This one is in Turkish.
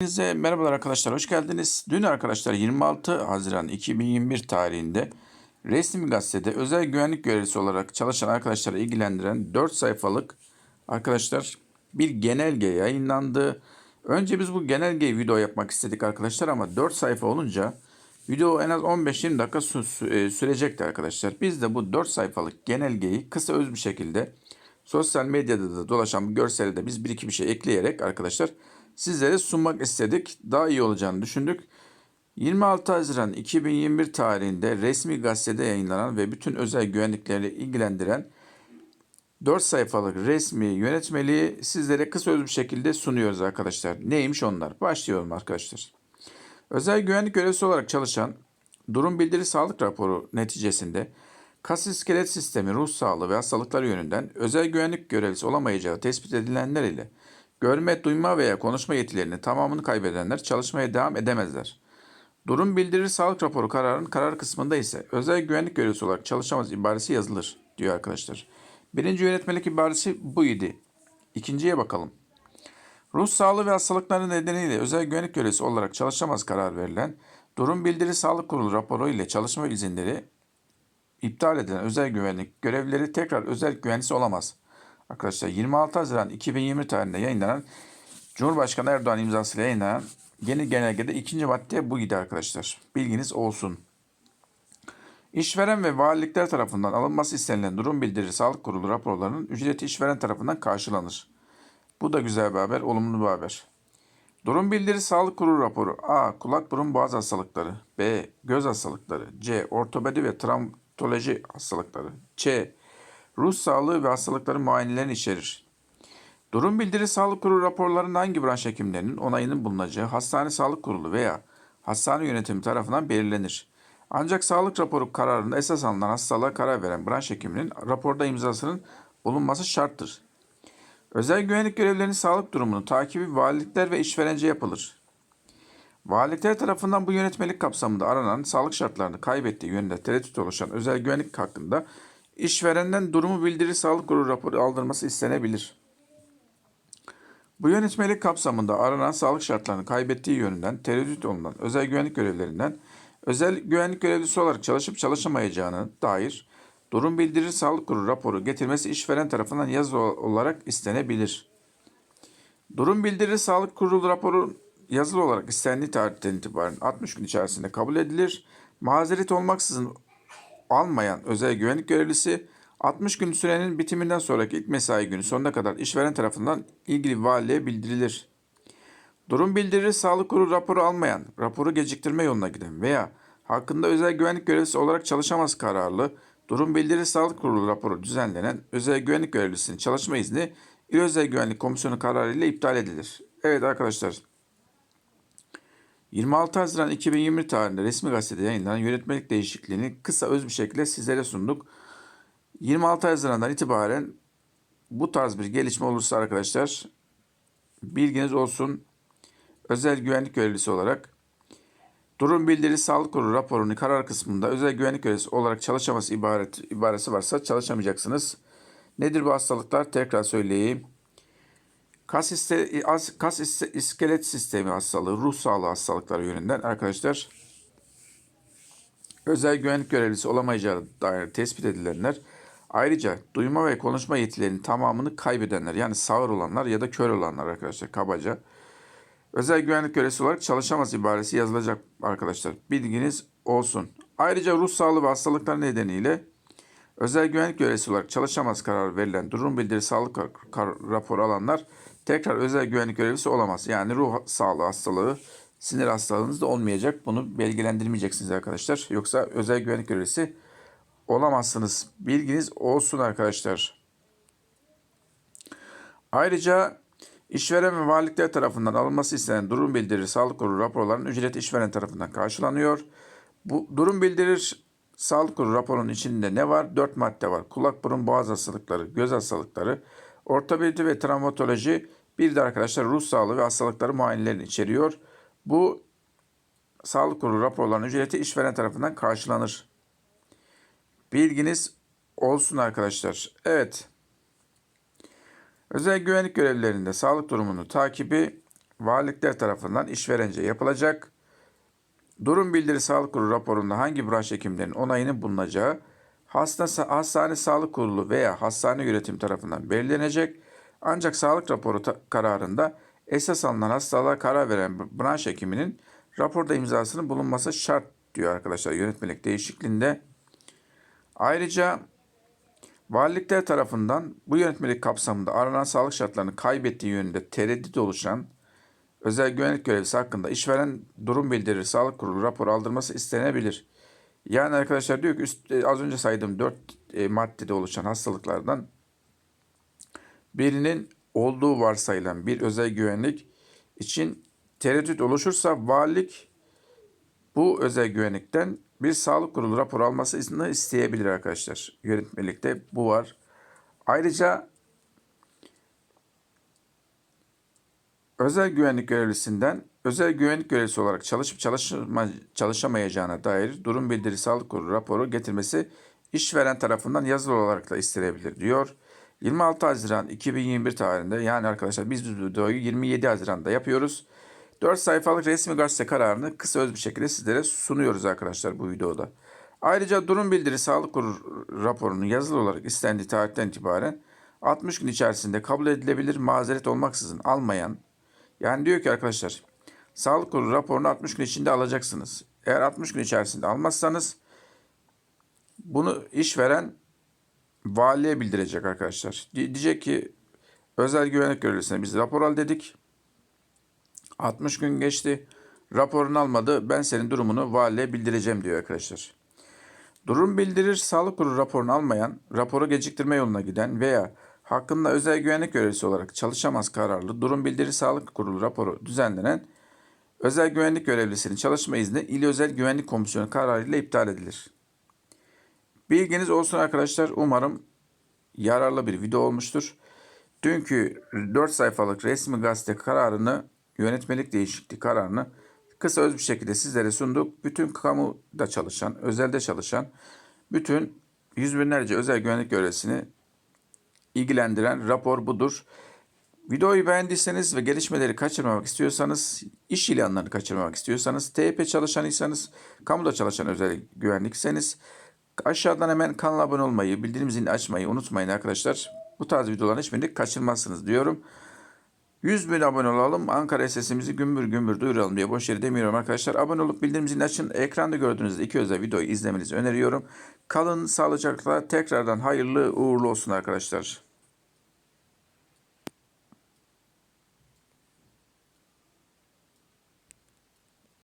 Hepinize merhabalar arkadaşlar, hoş geldiniz. Dün arkadaşlar 26 Haziran 2021 tarihinde resmi gazetede özel güvenlik görevlisi olarak çalışan arkadaşları ilgilendiren 4 sayfalık arkadaşlar bir genelge yayınlandı. Önce biz bu genelgeyi video yapmak istedik arkadaşlar ama 4 sayfa olunca video en az 15-20 dakika e, sürecekti arkadaşlar. Biz de bu 4 sayfalık genelgeyi kısa öz bir şekilde sosyal medyada da dolaşan bu görseli de biz bir iki bir şey ekleyerek arkadaşlar sizlere sunmak istedik. Daha iyi olacağını düşündük. 26 Haziran 2021 tarihinde resmi gazetede yayınlanan ve bütün özel güvenlikleri ilgilendiren 4 sayfalık resmi yönetmeliği sizlere kısa öz bir şekilde sunuyoruz arkadaşlar. Neymiş onlar? Başlıyorum arkadaşlar. Özel güvenlik görevlisi olarak çalışan durum bildiri sağlık raporu neticesinde kas iskelet sistemi, ruh sağlığı ve hastalıkları yönünden özel güvenlik görevlisi olamayacağı tespit edilenler ile görme, duyma veya konuşma yetilerini tamamını kaybedenler çalışmaya devam edemezler. Durum bildirir sağlık raporu kararın karar kısmında ise özel güvenlik görevlisi olarak çalışamaz ibaresi yazılır diyor arkadaşlar. Birinci yönetmelik ibaresi bu idi. İkinciye bakalım. Ruh sağlığı ve hastalıkları nedeniyle özel güvenlik görevlisi olarak çalışamaz karar verilen, durum bildiri sağlık kurulu raporu ile çalışma izinleri iptal edilen özel güvenlik görevlileri tekrar özel güvenlisi olamaz. Arkadaşlar 26 Haziran 2020 tarihinde yayınlanan Cumhurbaşkanı Erdoğan imzasıyla yayınlanan yeni genelgede ikinci madde bu idi arkadaşlar. Bilginiz olsun. İşveren ve valilikler tarafından alınması istenilen durum bildirisi sağlık kurulu raporlarının ücreti işveren tarafından karşılanır. Bu da güzel bir haber, olumlu bir haber. Durum bildiri sağlık kurulu raporu A. Kulak burun boğaz hastalıkları B. Göz hastalıkları C. Ortopedi ve travmatoloji hastalıkları C. Ruh sağlığı ve hastalıkları muayenelerini içerir. Durum bildiri sağlık kurulu raporlarının hangi branş hekimlerinin onayının bulunacağı hastane sağlık kurulu veya hastane yönetimi tarafından belirlenir. Ancak sağlık raporu kararında esas alınan hastalığa karar veren branş hekiminin raporda imzasının bulunması şarttır. Özel güvenlik görevlilerinin sağlık durumunu takibi valilikler ve işverence yapılır. Valilikler tarafından bu yönetmelik kapsamında aranan sağlık şartlarını kaybettiği yönünde tereddüt oluşan özel güvenlik hakkında işverenden durumu bildirir sağlık kurulu raporu aldırması istenebilir. Bu yönetmelik kapsamında aranan sağlık şartlarını kaybettiği yönünden tereddüt olunan özel güvenlik görevlerinden özel güvenlik görevlisi olarak çalışıp çalışamayacağına dair durum bildirir sağlık kurulu raporu getirmesi işveren tarafından yazılı olarak istenebilir. Durum bildirir sağlık kurulu raporu yazılı olarak istendiği tarihten itibaren 60 gün içerisinde kabul edilir. Mazeret olmaksızın almayan özel güvenlik görevlisi 60 gün sürenin bitiminden sonraki ilk mesai günü sonuna kadar işveren tarafından ilgili valiliğe bildirilir. Durum bildirir sağlık kurulu raporu almayan, raporu geciktirme yoluna giden veya hakkında özel güvenlik görevlisi olarak çalışamaz kararlı, durum bildirir sağlık kurulu raporu düzenlenen özel güvenlik görevlisinin çalışma izni İl Özel Güvenlik Komisyonu kararı ile iptal edilir. Evet arkadaşlar 26 Haziran 2020 tarihinde resmi gazetede yayınlanan yönetmelik değişikliğini kısa öz bir şekilde sizlere sunduk. 26 Haziran'dan itibaren bu tarz bir gelişme olursa arkadaşlar bilginiz olsun. Özel güvenlik görevlisi olarak durum bildiri sağlık kurulu raporunun karar kısmında özel güvenlik görevlisi olarak çalışaması ibaret, ibaresi varsa çalışamayacaksınız. Nedir bu hastalıklar? Tekrar söyleyeyim. Kas, iste, as- kas iste- iskelet sistemi hastalığı, ruh sağlığı hastalıkları yönünden arkadaşlar özel güvenlik görevlisi olamayacağı dair tespit edilenler ayrıca duyma ve konuşma yetilerinin tamamını kaybedenler yani sağır olanlar ya da kör olanlar arkadaşlar kabaca özel güvenlik görevlisi olarak çalışamaz ibaresi yazılacak arkadaşlar. Bilginiz olsun. Ayrıca ruh sağlığı ve hastalıklar nedeniyle özel güvenlik görevlisi olarak çalışamaz karar verilen durum bildiri sağlık raporu alanlar tekrar özel güvenlik görevlisi olamaz. Yani ruh sağlığı hastalığı, sinir hastalığınız da olmayacak. Bunu belgelendirmeyeceksiniz arkadaşlar. Yoksa özel güvenlik görevlisi olamazsınız. Bilginiz olsun arkadaşlar. Ayrıca işveren ve valilikler tarafından alınması istenen durum bildirir sağlık kurulu raporlarının ücreti işveren tarafından karşılanıyor. Bu durum bildirir sağlık kurulu raporunun içinde ne var? Dört madde var. Kulak, burun, boğaz hastalıkları, göz hastalıkları, ortopedi ve travmatoloji, bir de arkadaşlar ruh sağlığı ve hastalıkları muayenelerini içeriyor. Bu sağlık kurulu raporlarının ücreti işveren tarafından karşılanır. Bilginiz olsun arkadaşlar. Evet. Özel güvenlik görevlilerinde sağlık durumunu takibi valilikler tarafından işverence yapılacak. Durum bildiri sağlık kurulu raporunda hangi branş hekimlerinin onayının bulunacağı hasta, hastane sağlık kurulu veya hastane yönetim tarafından belirlenecek. Ancak sağlık raporu kararında esas alınan hastalığa karar veren branş hekiminin raporda imzasının bulunması şart diyor arkadaşlar yönetmelik değişikliğinde. Ayrıca valilikler tarafından bu yönetmelik kapsamında aranan sağlık şartlarını kaybettiği yönünde tereddüt oluşan özel güvenlik görevlisi hakkında işveren durum bildirir sağlık kurulu raporu aldırması istenebilir. Yani arkadaşlar diyor ki üst, e, az önce saydığım 4 maddede oluşan hastalıklardan birinin olduğu varsayılan bir özel güvenlik için tereddüt oluşursa valilik bu özel güvenlikten bir sağlık kurulu raporu almasını isteyebilir arkadaşlar. Yönetmelikte bu var. Ayrıca özel güvenlik görevlisinden özel güvenlik görevlisi olarak çalışıp çalışma, çalışamayacağına dair durum bildiri sağlık kurulu raporu getirmesi işveren tarafından yazılı olarak da istenebilir diyor. 26 Haziran 2021 tarihinde yani arkadaşlar biz bu videoyu 27 Haziran'da yapıyoruz. 4 sayfalık resmi gazete kararını kısa öz bir şekilde sizlere sunuyoruz arkadaşlar bu videoda. Ayrıca durum bildiri sağlık kurulu raporunun yazılı olarak istendiği tarihten itibaren 60 gün içerisinde kabul edilebilir mazeret olmaksızın almayan yani diyor ki arkadaşlar sağlık kurulu raporunu 60 gün içinde alacaksınız. Eğer 60 gün içerisinde almazsanız bunu işveren valiye bildirecek arkadaşlar. Di- Diyecek ki özel güvenlik görevlisine biz rapor al dedik. 60 gün geçti. Raporunu almadı. Ben senin durumunu valiye bildireceğim diyor arkadaşlar. Durum bildirir sağlık kurulu raporunu almayan, raporu geciktirme yoluna giden veya hakkında özel güvenlik görevlisi olarak çalışamaz kararlı durum bildirir sağlık kurulu raporu düzenlenen özel güvenlik görevlisinin çalışma izni İl Özel Güvenlik Komisyonu kararıyla iptal edilir. Bilginiz olsun arkadaşlar. Umarım yararlı bir video olmuştur. Dünkü 4 sayfalık resmi gazete kararını, yönetmelik değişikliği kararını kısa öz bir şekilde sizlere sunduk. Bütün kamuda çalışan, özelde çalışan, bütün yüz binlerce özel güvenlik görevlisini ilgilendiren rapor budur. Videoyu beğendiyseniz ve gelişmeleri kaçırmamak istiyorsanız, iş ilanlarını kaçırmamak istiyorsanız, TYP çalışanıysanız, kamuda çalışan özel güvenlikseniz aşağıdan hemen kanala abone olmayı, bildirim zilini açmayı unutmayın arkadaşlar. Bu tarz videoların hiçbirini kaçırmazsınız diyorum. 100 bin abone olalım. Ankara sesimizi gümbür gümbür duyuralım diye boş yere demiyorum arkadaşlar. Abone olup bildirim zilini açın. Ekranda gördüğünüz iki özel videoyu izlemenizi öneriyorum. Kalın sağlıcakla tekrardan hayırlı uğurlu olsun arkadaşlar.